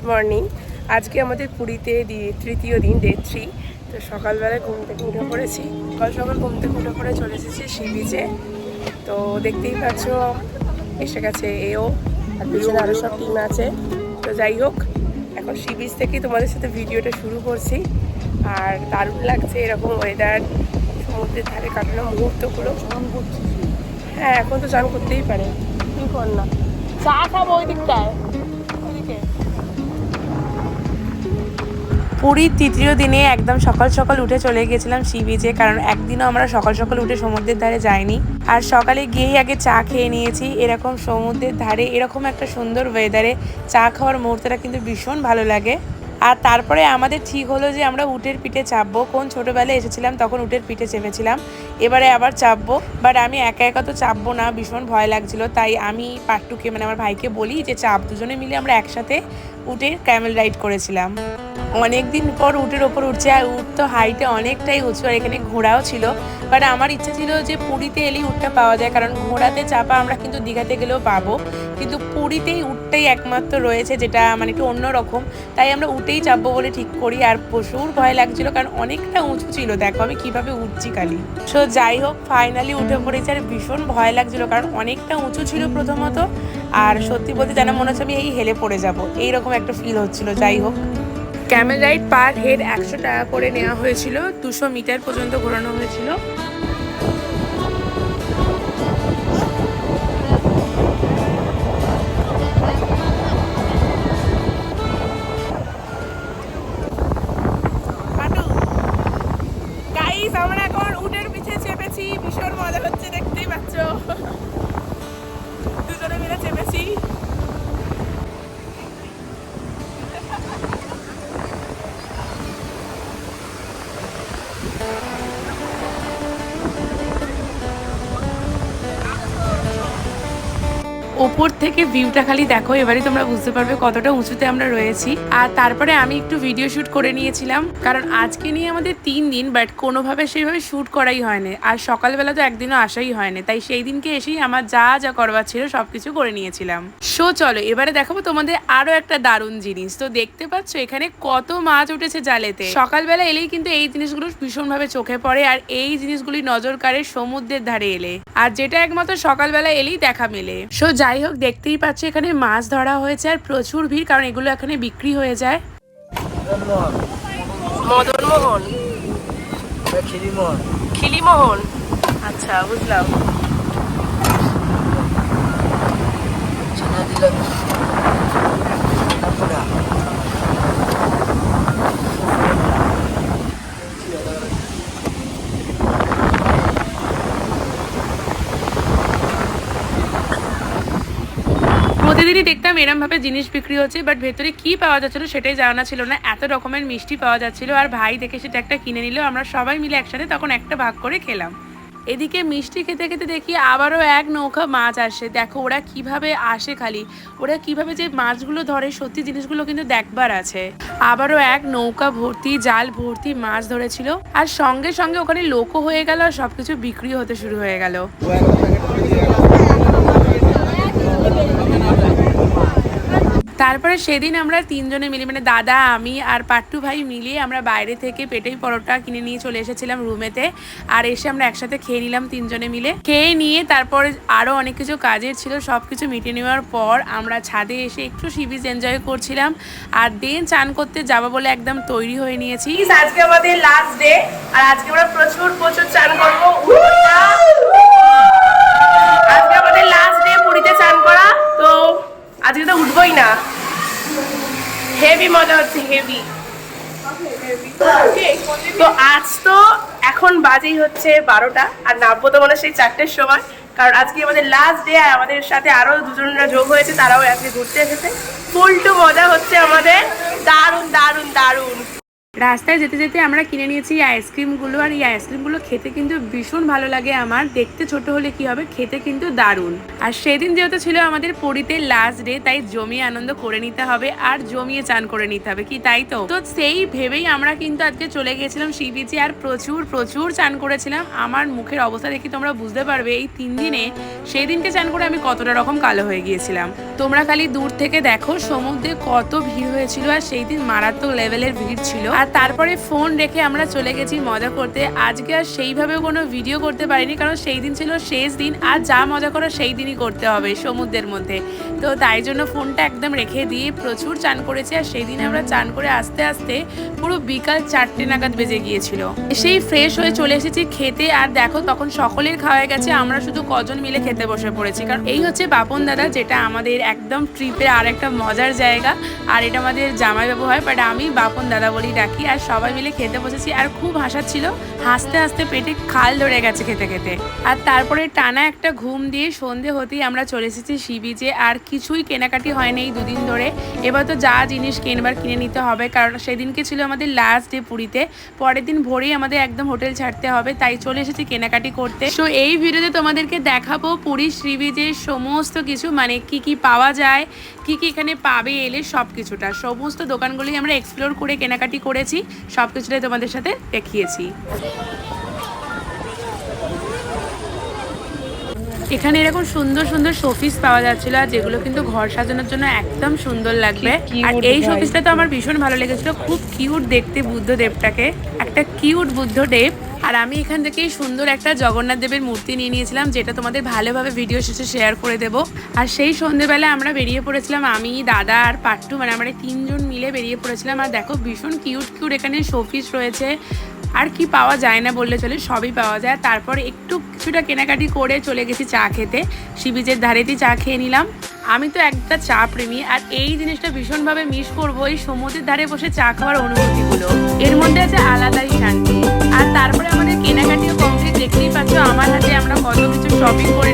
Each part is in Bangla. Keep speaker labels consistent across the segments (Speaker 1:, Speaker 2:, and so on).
Speaker 1: Good morning. আজকে আমাদের পুরীতে তৃতীয় দিন ডে থ্রি। তো সকালবেলায় ঘুম থেকে উঠে পড়েছি। সকাল সকাল ঘুম থেকে উঠে পড়ে চলে এসেছি সি বিচে। তো দেখতেই পাচ্ছ, এসে গেছে এও আর পিছনে আরও সব টিম আছে। তো যাই হোক, এখন সি বিচ থেকেই তোমাদের সাথে ভিডিওটা শুরু করছি। আর দারুণ লাগছে এরকম ওয়েদার সমুদ্রের ধারে কাটানো মুহূর্তগুলো। হ্যাঁ এখন তো চান করতেই পারে। কি কর না? চা খাব ওই দিকটায়।
Speaker 2: পুরীর তৃতীয় দিনে একদম সকাল সকাল উঠে চলে গিয়েছিলাম সি বিচে কারণ একদিনও আমরা সকাল সকাল উঠে সমুদ্রের ধারে যাইনি। আর সকালে গিয়েই আগে চা খেয়ে নিয়েছি, এরকম সমুদ্রের ধারে এরকম একটা সুন্দর ওয়েদারে চা খাওয়ার মুহূর্তটা কিন্তু ভীষণ ভালো লাগে। আর তারপরে আমাদের ঠিক হলো যে আমরা উটের পিঠে চাপবো, কোন ছোটোবেলায় এসেছিলাম তখন উটের পিঠে চেপেছিলাম। এবারে আবার চাপবো বাট আমি একা একা তো চাপবো না, ভীষণ ভয় লাগছিল, তাই আমি পাট্টুকে মানে আমার ভাইকে বলি যে চাপ, দুজনে মিলে আমরা একসাথে উটের ক্যামেল রাইড করেছিলাম। অনেক দিন পর উটের ওপর উঠছে, আর উট তো হাইটে অনেকটাই উঁচু, আর এখানে ঘোড়াও ছিল। বাট আমার ইচ্ছা ছিল যে পুরীতে এলেই উটটা পাওয়া যায়, কারণ ঘোড়াতে চাপা আমরা কিন্তু দীঘাতে গেলেও পাবো। কিন্তু পুরীতেই উটটাই একমাত্র রয়েছে, যেটা মানে একটু অন্যরকম তাই আমরা উটেই চাপবো বলে ঠিক করি, আর প্রচুর ভয় লাগছিল, কারণ অনেকটা উঁচু ছিল। দেখো আমি কীভাবে উঠছি কালি সো যাই হোক ফাইনালি উঠে পড়েছি, আর ভীষণ ভয় লাগছিল, কারণ অনেকটা উঁচু ছিল প্রথমত। আর সত্যি বলতে যেন মনে হচ্ছে আমি এই হেলে পড়ে যাব। এইরকম একটা ফিল হচ্ছিল, যাই হোক। ক্যামেল রাইড পার হেড একশো টাকা করে নেওয়া হয়েছিল দুশো মিটার পর্যন্ত ঘোরানো হয়েছিল। ও ওপর থেকে ভিউটা খালি দেখো এবারে তোমরা বুঝতে পারবে কতটা উঁচুতে আমরা রয়েছি। আর তারপরে আমি একটু ভিডিও শুট করে নিয়েছিলাম, কারণ আজকে নিয়ে আমাদের তিন দিন বাট কোনোভাবে সেইভাবে শুট করাই হয়নি। আর সকালবেলা তো একদিনও আসাই হয়নি, তাই সেই দিনকে এসেই আমার যা যা করবার ছিল সব কিছু করে নিয়েছিলাম। সো চলো, এবারে দেখাবো তোমাদের আরও একটা দারুণ জিনিস। তো দেখতে পাচ্ছ, এখানে কত মাছ উঠেছে জালেতে। সকালবেলা এলেই কিন্তু এই জিনিসগুলো ভীষণভাবে চোখে পড়ে, আর এই জিনিসগুলি নজর কাড়ে সমুদ্রের ধারে এলে। আর যেটা একমাত্র সকালবেলা এলেই দেখা মেলে। সো যাই হোক দেখতেই পাচ্ছ এখানে মাছ ধরা হয়েছে আর প্রচুর ভিড় কারণ এগুলো এখানে বিক্রি হয়ে যায়।
Speaker 3: মদনমোহন।
Speaker 1: খিলিমোহন। আচ্ছা বুঝলাম।
Speaker 3: দিলাম।
Speaker 2: প্রতিদিনই দেখতাম এরম ভাবে জিনিস বিক্রি হচ্ছে বাট ভেতরে কি পাওয়া যাচ্ছিল সেটাই জানা ছিল না। এত রকমের মিষ্টি পাওয়া যাচ্ছিল, আর ভাই দেখে সেটা একটা কিনে নিল, আমরা সবাই মিলে একসাথে তখন একটা ভাগ করে খেলাম। এদিকে মিষ্টি খেতে খেতে দেখি আবারও এক নৌকা মাছ আসে। দেখো ওরা কীভাবে আসে খালি, ওরা কীভাবে যে মাছগুলো ধরে, সত্যি জিনিসগুলো কিন্তু দেখবার আছে। আবারও এক নৌকা ভর্তি, জাল ভর্তি মাছ ধরেছিল, আর সঙ্গে সঙ্গে ওখানে লোকও হয়ে গেল, আর সবকিছু বিক্রি হতে শুরু হয়ে গেল। তারপরে সেদিন আমরা তিনজনে মিলে মানে দাদা, আমি আর পাট্টু ভাই মিলিয়ে আমরা বাইরে থেকে পেটেই পরোটা কিনে নিয়ে চলে এসেছিলাম রুমেতে। আর এসে আমরা একসাথে খেয়ে নিলাম তিনজনে মিলে। খেয়ে নিয়ে তারপর আরও অনেক কিছু কাজের ছিল সব কিছু মিটে নেওয়ার পর আমরা ছাদে এসে একটু সিবিজ এনজয় করছিলাম। আর দেন চান করতে যাব বলে একদম তৈরি হয়ে নিয়েছি।
Speaker 1: আজকে আমাদের লাস্ট ডে আর আজকে আমরা প্রচুর প্রচুর চান করব। আজকে আমাদের লাস্ট ডে পুরীতে চান করা, তো আজকে তো উঠবোই না। হেভি মজা হচ্ছে হেভি তো আজ তো এখন বাজেই হচ্ছে বারোটা আর নামবো তো মনে সেই চারটের সময়। কারণ আজকে আমাদের লাস্ট ডে আর আমাদের সাথে আরও দুজনরা যোগ হয়েছে, তারাও আজকে ঘুরতে এসেছে। ফুল টু মজা হচ্ছে আমাদের। দারুণ দারুণ দারুণ।
Speaker 2: রাস্তায় যেতে যেতে আমরা কিনে নিয়েছি এই আইসক্রিমগুলো আর এই আইসক্রিমগুলো খেতে কিন্তু ভীষণ ভালো লাগে আমার। দেখতে ছোট হলে কি হবে? খেতে কিন্তু দারুণ। আর সেদিন যেহেতু ছিল আমাদের পরিতে লাস্ট ডে তাই জমিয়ে আনন্দ করে নিতে হবে আর জমিয়ে চান করে নিতে হবে, কি তাই তো? তো সেই ভেবেই আমরা কিন্তু আজকে চলে গিয়েছিলাম সি বিচে আর প্রচুর প্রচুর চান করেছিলাম। আমার মুখের অবস্থা দেখি তোমরা বুঝতে পারবে, এই তিন দিনে সেই দিনকে চান করে আমি কতটা রকম কালো হয়ে গিয়েছিলাম। তোমরা খালি দূর থেকে দেখো, সমুদ্রে কত ভিড় হয়েছিল আর সেই দিন মারাত্মক লেভেলের ভিড় ছিল। আর তারপরে ফোন রেখে আমরা চলে গেছি মজা করতে। আজকে আর সেইভাবে কোনো ভিডিও করতে পারিনি, কারণ সেই দিন ছিল শেষ দিন, আর যা মজা করো সেই দিনই করতে হবে সমুদ্রের মধ্যে। তো তাই জন্য ফোনটা একদম রেখে দিয়ে প্রচুর চান করেছি, আর সেই দিন আমরা চান করে আস্তে আস্তে পুরো বিকাল চারটে নাগাদ বেজে গিয়েছিল। সেই ফ্রেশ হয়ে চলে এসেছি খেতে, আর দেখো তখন সকলের খাওয়া গেছে, আমরা শুধু কজন মিলে খেতে বসে পড়েছি। কারণ এই হচ্ছে বাপন দাদা, যেটা আমাদের একদম ট্রিপের আর একটা মজার জায়গা, আর এটা আমাদের জামাইবাবু হয় বাট আমি বাপন দাদা বলি ডাকি। আর সবাই মিলে খেতে বসেছি আর খুব হাসাচ্ছিল হাসতে হাসতে পেটে খাল ধরে গেছে খেতে খেতে। আর তারপরে টানা একটা ঘুম দিয়ে সন্ধে হতেই আমরা চলে এসেছি সি বিচে। আর কিছুই কেনাকাটি হয়নি এই দুদিন ধরে। এবার তো যা জিনিস কিনবার কিনে নিতে হবে, কারণ সেদিনকে ছিল আমাদের লাস্ট ডে পুরীতে। পরের দিন ভোরেই আমাদের একদম হোটেল ছাড়তে হবে, তাই চলে এসেছি কেনাকাটি করতে। তো এই ভিডিওতে তোমাদেরকে দেখাবো পুরী সি বিচের সমস্ত কিছু মানে কি কি পাওয়া যায়, কি কি এখানে পাবে এলে সব কিছুটা সমস্ত দোকানগুলি আমরা এক্সপ্লোর করে কেনাকাটি করেছি সব কিছুটাই তোমাদের সাথে দেখিয়েছি। এখানে এরকম সুন্দর সুন্দর শোপিস পাওয়া যাচ্ছিল আর যেগুলো কিন্তু ঘর সাজানোর জন্য একদম সুন্দর লাগবে। আর এই শোপিসটা তো আমার ভীষণ ভালো লেগেছিল। খুব কিউট দেখতে বুদ্ধদেবটাকে একটা কিউট বুদ্ধ বুদ্ধদেব আর আমি এখান থেকেই সুন্দর একটা জগন্নাথ দেবের মূর্তি নিয়ে নিয়েছিলাম যেটা তোমাদের ভালোভাবে ভিডিও শেষে শেয়ার করে দেব। আর সেই সন্ধেবেলা আমরা বেরিয়ে পড়েছিলাম আমি দাদা আর পাট্টু মানে আমরা তিনজন মিলে বেরিয়ে পড়েছিলাম। আর দেখো ভীষণ কিউট কিউট এখানে শোপিস রয়েছে। আর কি পাওয়া যায় না বললে চলে, সবই পাওয়া যায়। তারপর একটু কিছুটা কেনাকাটি করে চলে গেছি চা খেতে। সিবিজের ধারেতেই চা খেয়ে নিলাম। আমি তো একটা চা প্রেমী, আর এই জিনিসটা ভীষণভাবে মিস করব, এই সমুদ্রের ধারে বসে চা খাওয়ার অনুভূতিগুলো। এর মধ্যে আছে আলাদাই শান্তি। আর তারপরে আমাদের কেনাকাটিও কমপ্লিট দেখতেই পাচ্ছ, আমার হাতে আমরা কত কিছু শপিং করে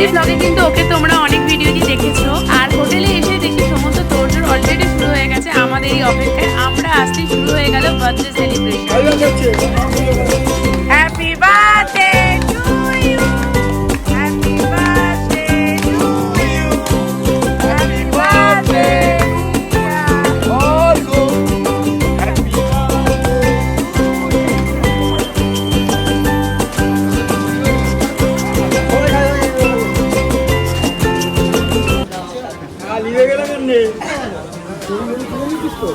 Speaker 2: ছোট্ট করে ব্লগে কিন্তু ওকে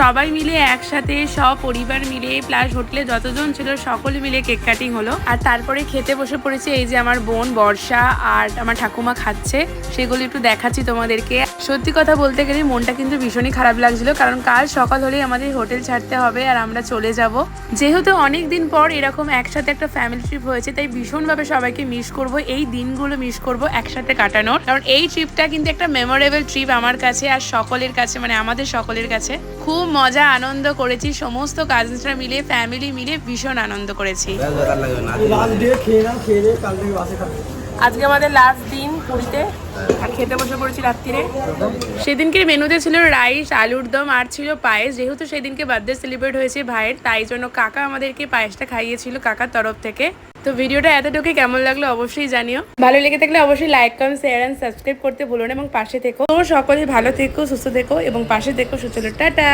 Speaker 2: সবাই মিলে একসাথে সব পরিবার মিলে প্লাস হোটেলে যতজন ছিল সকলে মিলে কেক কাটিং হলো। আর তারপরে খেতে বসে পড়েছে এই যে আমার বোন বর্ষা আর আমার ঠাকুমা খাচ্ছে। সেগুলো একটু দেখাচ্ছি তোমাদেরকে। সত্যি কথা বলতে গেলে মনটা কিন্তু ভীষণই খারাপ লাগছিল, কারণ কাল সকাল হলেই আমাদের হোটেল ছাড়তে হবে আর আমরা চলে যাব। যেহেতু অনেক দিন পর এরকম একসাথে একটা ফ্যামিলি ট্রিপ হয়েছে, তাই ভীষণভাবে সবাইকে মিস করব, এই দিনগুলো মিস করব একসাথে কাটানোর। কারণ এই ট্রিপটা কিন্তু একটা মেমোরেবল ট্রিপ আমার কাছে আর সকলের কাছে মানে আমাদের সকলের কাছে। খুব মজা, আনন্দ করেছি। সমস্ত কাজিনসরা মিলে ফ্যামিলি মিলে ভীষণ আনন্দ করেছি।
Speaker 1: আজকে আমাদের লাস্ট দিন পুরীতে। আর খেতে বসে পড়েছি রাত্রিরে।
Speaker 2: সেদিনকে মেনুতে ছিল রাইস আলুর দম, আর ছিল পায়েস। যেহেতু সেদিনকে বার্থডে সেলিব্রেট হয়েছে ভাইয়ের, তাই জন্য কাকা আমাদেরকে পায়েসটা খাইয়েছিল কাকার তরফ থেকে। তো ভিডিওটা এতটুকু কেমন লাগল অবশ্যই জানিও। ভালো লেগে থাকলে অবশ্যই like comment share and subscribe করতে ভুলো না এবং পাশে থেকো। তো সকলে ভালো থেকো, সুস্থ থেকো এবং পাশে দেখো সুচলো টাটা!